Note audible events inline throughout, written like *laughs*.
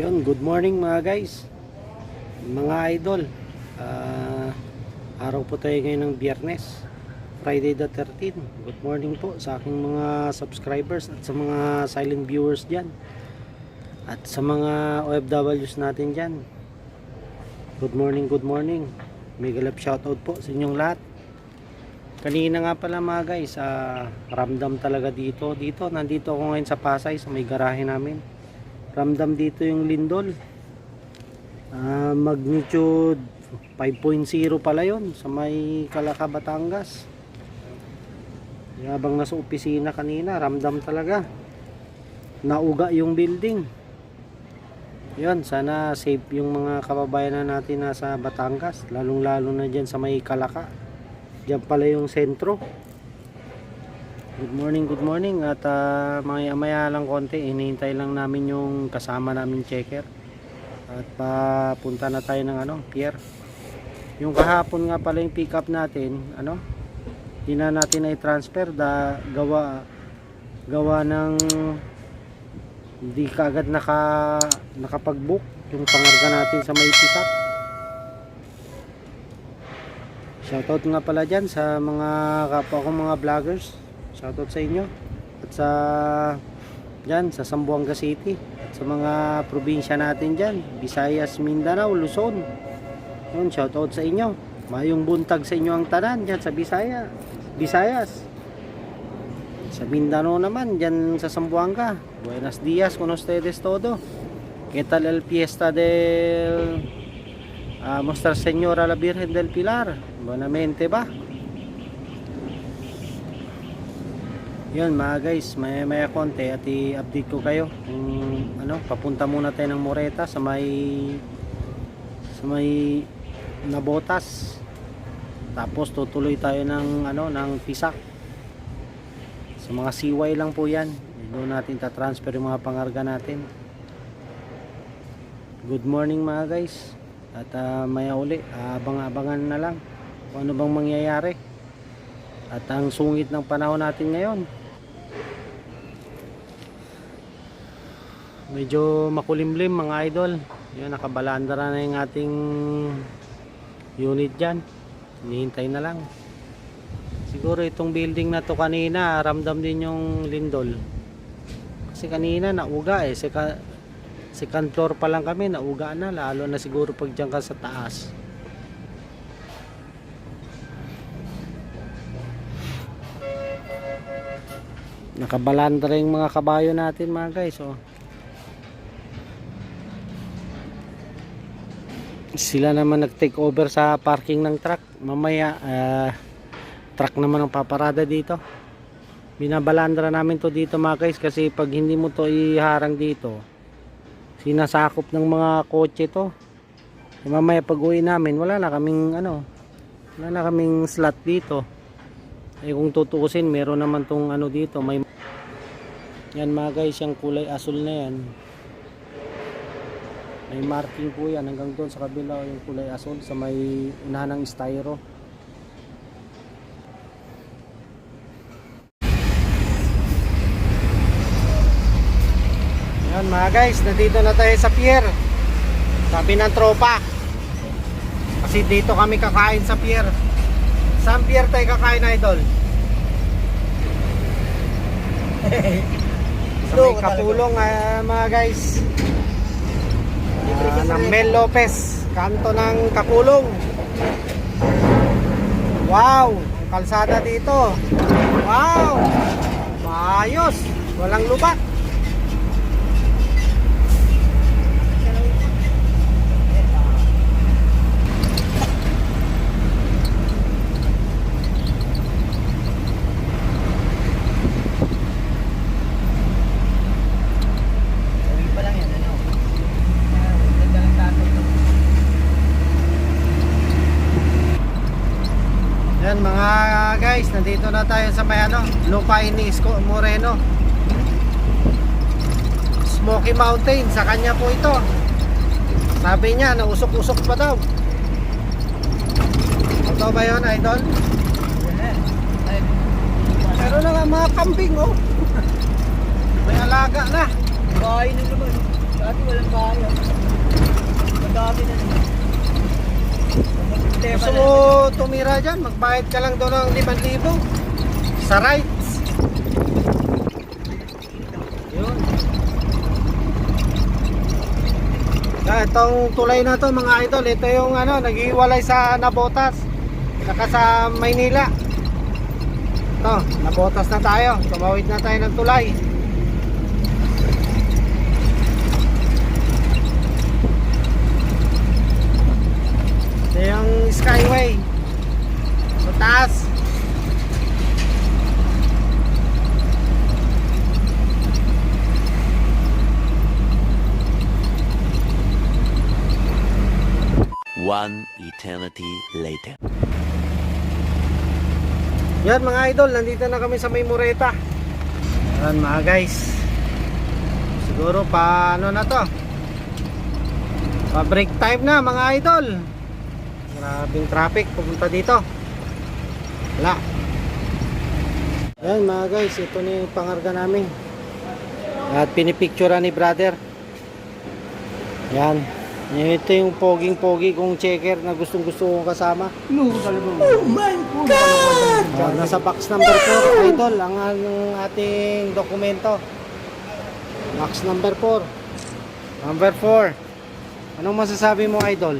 Yun, good morning mga guys. Mga idol. ah, araw po tayo ngayon ng biyernes. Friday the 13. Good morning po sa aking mga subscribers at sa mga silent viewers dyan. At sa mga OFWs natin dyan. Good morning, good morning. Mega love shoutout po sa inyong lahat. Kanina nga pala mga guys, ah, ramdam talaga dito. Dito, nandito ako ngayon sa Pasay, sa may garahe namin ramdam dito yung lindol. Ah, magnitude 5.0 pala yon sa may Calaca, Batangas habang nasa opisina kanina ramdam talaga. Nauga yung building. Yon sana safe yung mga kababayan na natin nasa Batangas lalong lalo na dyan sa may Calaca. Dyan pala yung sentro Good morning, good morning. At uh, maya maya lang konti hinihintay lang namin yung kasama namin checker. At papunta na tayo ng ano, pier. Yung kahapon nga pala yung pick up natin ano, hindi na natin ay transfer da, gawa gawa ng hindi kaagad naka nakapag-book yung pangarga natin sa may pisak Shoutout nga pala dyan sa mga kapwa kong mga vloggers Shoutout sa inyo. At sa dyan sa Sambuanga City. At sa mga probinsya natin dyan. Visayas, Mindanao, Luzon. Yun, shoutout sa inyo. Mayong buntag sa inyo ang tanan dyan sa Bisaya. Visayas. Sa Mindanao naman dyan sa Sambuanga. Buenos dias con ustedes todo. ¿Qué tal el fiesta del ah, Nuestra Señora la Virgen del Pilar? Buenamente ba? Yun mga guys, may maya konti at i-update ko kayo kung ano, papunta muna tayo ng Moreta sa may sa may Nabotas. Tapos tutuloy tayo ng ano, ng Pisak. Sa mga CY lang po 'yan. Doon natin ta-transfer yung mga pangarga natin. Good morning mga guys. At ah, maya uli, abang-abangan na lang kung ano bang mangyayari. At ang sungit ng panahon natin ngayon, medyo makulimlim mga idol. Yun nakabalandara na yung ating unit dyan. Hinihintay na lang. Siguro itong building na to kanina ramdam din yung lindol. Kasi kanina nauga eh. Seka, second floor pa lang kami nauga na. Lalo na siguro pag dyan ka sa taas. Nakabalandra yung mga kabayo natin mga guys oh. Sila naman nag take over sa parking ng truck. Mamaya ah, truck naman ang paparada dito. Binabalandra namin to dito mga guys kasi pag hindi mo to iharang dito sinasakop ng mga kotse to. Eh, mamaya pag uwi namin wala na kaming ano wala na kaming slot dito. Eh kung tutuusin meron naman tong ano dito may yan mga guys yung kulay asul na yan may marking po yan hanggang doon sa kabila yung kulay asul sa may unahan ng styro. Yan mga guys, nandito na tayo sa pier. Sabi ng tropa. Kasi dito kami kakain sa pier. Saan pier tayo kakain idol? *laughs* sa may kapulong ah, mga guys. Ah, ng Mel Lopez, kanto ng Kapulong. Wow, kalsada dito. Wow, maayos, walang lubak. Uwi pa lang yan, ano? Ganda lang tato ito. Yan mga guys, nandito na tayo sa may ano, lupain ni Moreno. Smoky Mountain, sa kanya po ito. Sabi niya, nausok-usok pa daw. Totoo ba yun, idol? Meron na nga mga kambing, oh. *laughs* May alaga na. bahay na naman. Dati walang bahay. ah. Madami na naman. Gusto mo tumira dyan, magbayad ka lang doon ng 5,000 sa rights. Yun. Ah, itong tulay na to mga idol, ito yung ano, naghiwalay sa Nabotas. Saka sa Maynila. Ito, Nabotas na tayo. Tumawid na tayo ng tulay. Ito yung Skyway. Sa taas. One eternity later. Yan mga idol, nandito na kami sa may Moreta. Yan mga guys. Siguro pa ano na to. Pa break time na mga idol. Grabing traffic pupunta dito. Wala. Yan mga guys, ito na yung pangarga namin. At pinipicturean ni brother. Yan. Ito yung poging-pogi kong checker na gustong gusto kong kasama. No, talaga. Oh my God! Ah, nasa box number 4, idol, ang, ang ating dokumento. Box number 4. Number 4. Anong masasabi mo, idol?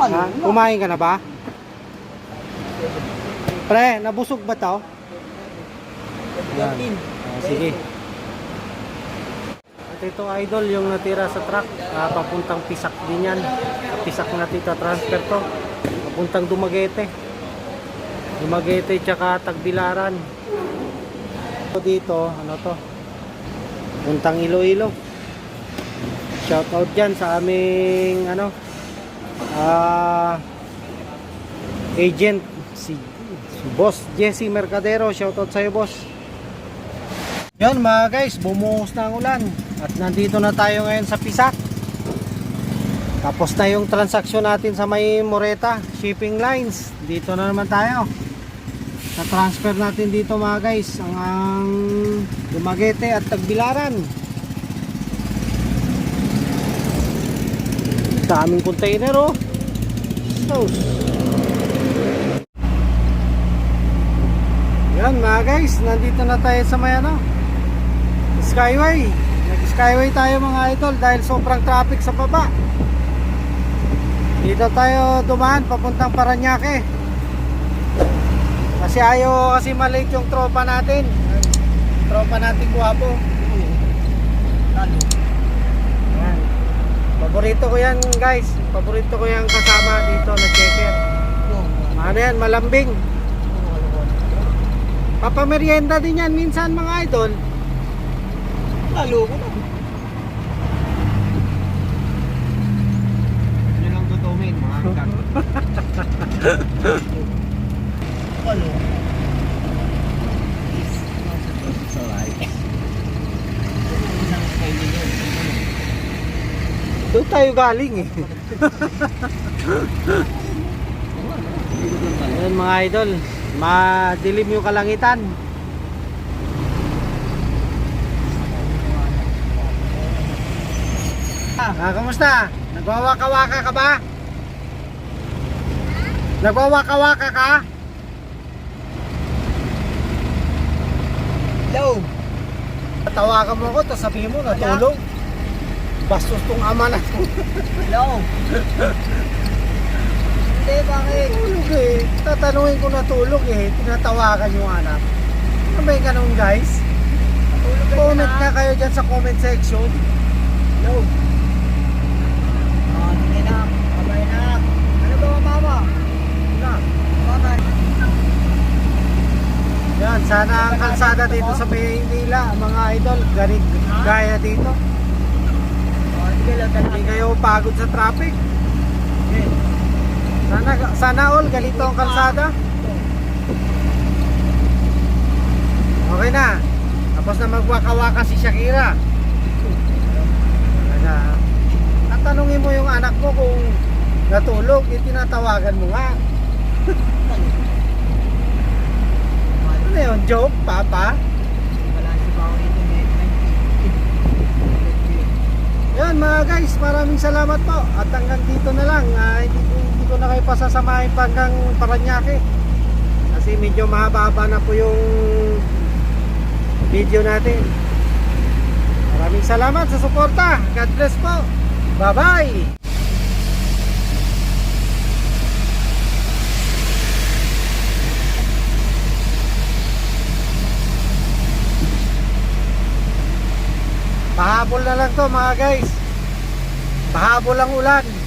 Ha? Kumain ka na ba? Pre, nabusog ba to? Yan. Ah, sige. At ito, idol, yung natira sa truck, ah, papuntang Pisak din yan. Pisak na tita transfer to. Papuntang Dumaguete. Dumaguete tsaka Tagbilaran. Ito Dito, ano to? Puntang Iloilo. Shout out dyan sa aming ano ah agent si, si Boss Jesse Mercadero. Shout out sa iyo, boss. Yan mga guys, bumuhos na ang ulan at nandito na tayo ngayon sa Pisak. Tapos na yung transaksyon natin sa may Moreta Shipping Lines. Dito na naman tayo. Sa transfer natin dito mga guys, ang, ang Dumaguete at Tagbilaran. Daming container oh. So, yan mga guys, nandito na tayo sa may ano, Skyway. Nag-skyway tayo mga idol dahil sobrang traffic sa baba. Dito tayo dumaan papuntang Paranaque. Kasi ayaw kasi maliit yung tropa natin. Tropa natin guwapo. Lalo. Yan. Paborito ko yan guys. Paborito ko yung kasama dito na checker. Ano yan, malambing. Papamerienda din yan minsan mga idol. Lalo ko na. Yun ang totoo men, mga hanggang. Lalo. Doon tayo galing eh. Ayan mga idol. Madilim yung kalangitan. Ah, kamusta? Nagwawaka-waka ka ba? Nagwawaka-waka ka? Hello. Tawagan mo ako, tapos sabihin mo, natulog. Bastos tong ama na to. Hello. Hindi, bakit? Tulog eh. Tatanungin ko natulog eh. Tinatawagan yung anak. Ano ba yung ganun guys? Comment na. kayo dyan sa comment section. Hello. Ah, sige na. Babay na. Ano ba mama? Na. Bakit? Yan, sana ang kalsada dito sa Maynila, mga idol, ganit gaya dito. Hindi kayo pagod sa traffic. Sana, sana all, ganito ang kalsada. Okay na. Tapos na magwaka-waka si Shakira. Talaga. Tatanungin mo yung anak mo kung natulog, itinatawagan mo nga. *laughs* Ano yun, joke, papa? Yan mga guys, maraming salamat po. At hanggang dito na lang. Ah, hindi, hindi ko na kayo pasasamahin pa hanggang Paranaque. Kasi medyo mahaba-haba na po yung video natin. Maraming salamat sa suporta. God bless po. Bye-bye. Pahabol na lang to mga guys. Pahabol ang ulan.